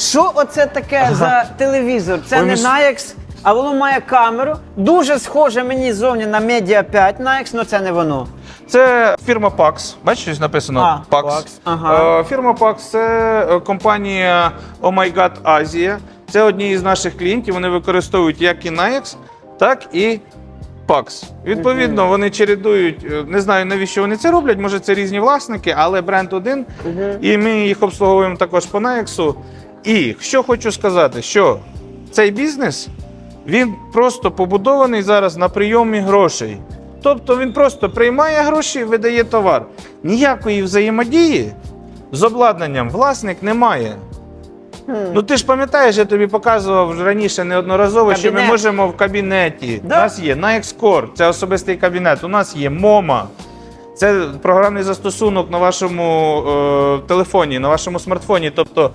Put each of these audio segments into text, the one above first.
Що оце таке за телевізор? Це Ой, не ми Nayax, а воно має камеру. Дуже схоже мені зовні на Media 5 Nayax, але це не воно. Це фірма Pax. Бачиш, написано А, Pax. Pax, ага. Е, Фірма Pax це е, компанія Oh My God Asia. Це одні із наших клієнтів. Вони використовують як і Nayax, так і Pax. Відповідно, вони чередують. е, Не знаю навіщо вони це роблять. Може, це різні власники, але бренд один. І ми їх обслуговуємо також по Nayax. І що хочу сказати, що цей бізнес він просто побудований зараз на прийомі грошей. Тобто він просто приймає гроші, видає товар. Ніякої взаємодії з обладнанням власник не має. Ну ти ж пам'ятаєш, я тобі показував раніше неодноразово, що ми Кабінет. можемо в кабінеті. Да. У нас є Naexcore, це особистий кабінет. У нас є MoMA. Це програмний застосунок на вашому е, телефоні, на вашому смартфоні. Тобто,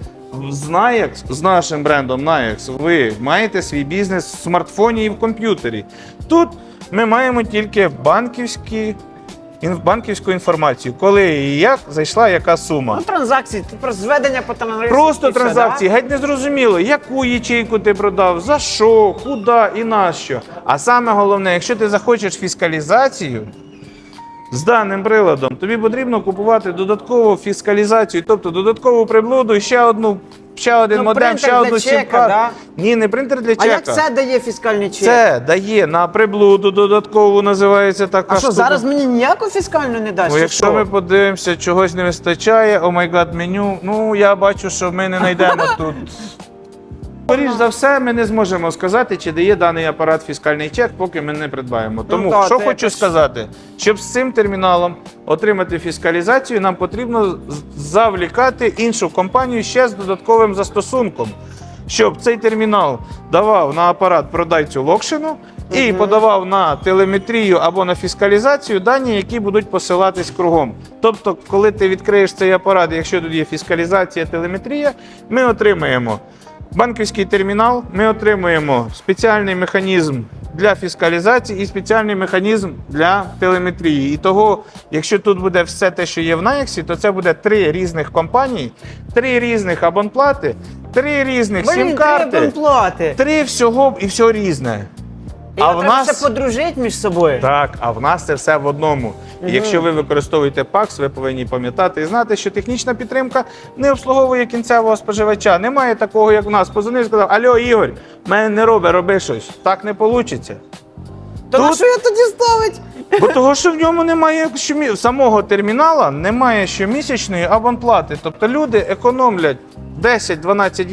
з Nayax, з нашим брендом Nayax, ви маєте свій бізнес в смартфоні і в комп'ютері. Тут ми маємо тільки банківські, банківську інформацію, коли і як зайшла яка сума. Ну, транзакції, про зведення по транзакції. Просто транзакції, да? геть не зрозуміло, яку ячейку ти продав, за що, куди і на що. А саме головне, якщо ти захочеш фіскалізацію з даним приладом, тобі потрібно купувати додаткову фіскалізацію, тобто додаткову приблуду, і ще одну, ще один Ну, модем, ще одну чека, да? Ні, не принтер для А чека. як це дає фіскальний чек? Це дає на приблуду додаткову, називається така а що, штука. зараз мені ніяку фіскальну не дасть? Ну, якщо що? ми подивимося, чогось не вистачає, о май гад, меню. Ну я бачу, що ми не знайдемо тут. Скоріш за все, ми не зможемо сказати, чи дає даний апарат фіскальний чек, поки ми не придбаємо. Тому так, що хочу якось- сказати, щоб з цим терміналом отримати фіскалізацію, нам потрібно завлікати іншу компанію ще з додатковим застосунком, щоб цей термінал давав на апарат продавцю локшину і подавав на телеметрію або на фіскалізацію дані, які будуть посилатись кругом. Тобто, коли ти відкриєш цей апарат, якщо тут є фіскалізація, телеметрія, ми отримаємо банківський термінал, ми отримуємо спеціальний механізм для фіскалізації і спеціальний механізм для телеметрії. І того, якщо тут буде все те, що є в Наяксі, то це буде три різних компанії, три різних абонплати, три різних сім-карти, три всього і все різне. А в нас все подружити між собою. так, а в нас це все в одному. І якщо ви використовуєте ПАКС, ви повинні пам'ятати і знати, що технічна підтримка не обслуговує кінцевого споживача. Немає такого, як в нас. Позвонив і сказав: Альо, Ігор, мене не роби, роби щось. Так не вийде. То на Тут- що я тоді ставить? Бо того, що в ньому немає щомі... самого термінала, немає щомісячної абонплати. Тобто люди економлять 10-12